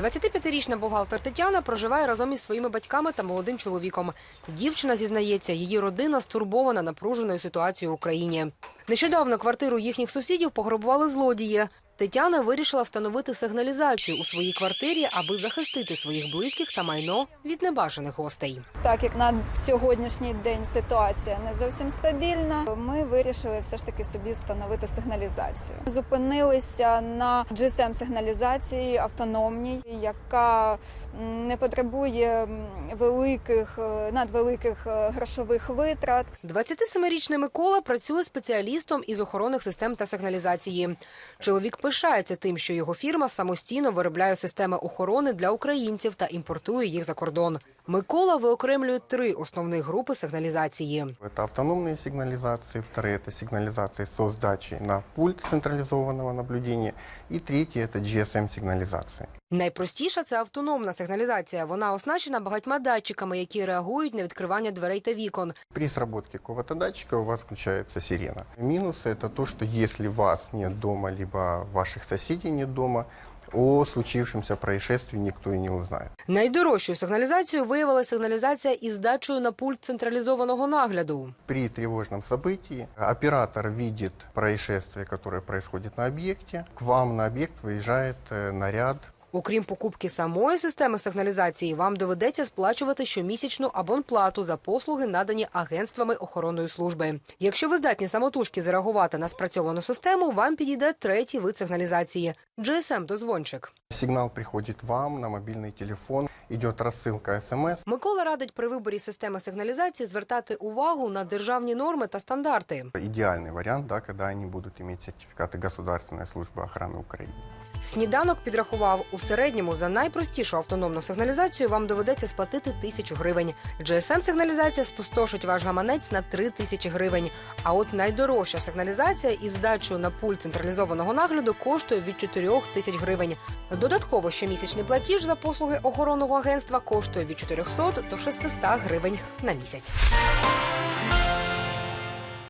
25-річна бухгалтер Тетяна проживає разом із своїми батьками та молодим чоловіком. Дівчина зізнається, її родина стурбована напруженою ситуацією в Україні. Нещодавно квартиру їхніх сусідів пограбували злодії. Тетяна вирішила встановити сигналізацію у своїй квартирі, аби захистити своїх близьких та майно від небажаних гостей. Так як на сьогоднішній день ситуація не зовсім стабільна, ми вирішили все ж таки собі встановити сигналізацію. Зупинилися на GSM сигналізації автономній, яка не потребує великих е, надвеликих е, грошових витрат. 27-річний Микола працює спеціалістом із охоронних систем та сигналізації. Чоловік пишається тим, що його фірма самостійно виробляє системи охорони для українців та імпортує їх за кордон. Микола виокремлює три основних групи сигналізації. Это автономные сигнализации, вторые это сигнализации со сдачей на пульт централизованного наблюдения и третье это GSM-сигнализации. Найпростіша це автономна сигналізація. Вона оснащена багатьма датчиками, які реагують на відкривання дверей та вікон. При сработке какого-то датчика у вас включается сирена. Минусы это то, что если вас нет дома, либо ваших соседей нет дома, о случившемся происшествии никто и не узнает. Найдорожчою сигналізацією виявилася сигналізація із дачею на пульт централізованного нагляду. При тревожном событии оператор видит происшествие, которое происходит на объекте. К вам на объект выезжает э, наряд Окрім покупки самої системи сигналізації, вам доведеться сплачувати щомісячну абонплату за послуги, надані агентствами охоронної служби. Якщо ви здатні самотужки зареагувати на спрацьовану систему, вам підійде третій вид сигналізації – GSM-дозвончик. Сигнал приходит вам на мобильный телефон, идет рассылка СМС. Микола радить при виборі системи сигналізації звертати увагу на державні норми та стандарти. Идеальный вариант, да, когда они будут иметь сертификаты Государственной службы охраны Украины. Сніданок підрахував у середньому за найпростішу автономну сигналізацію вам доведеться сплатити тисячу гривень. GSM-сигналізація спустошить ваш гаманець на три тисячі гривень. А от найдорожча сигналізація із здачею на пульт централізованого нагляду коштує від 4 тисяч гривень. Додатково щомісячний платіж за послуги охоронного агентства коштує від 400 до 600 гривень на місяць.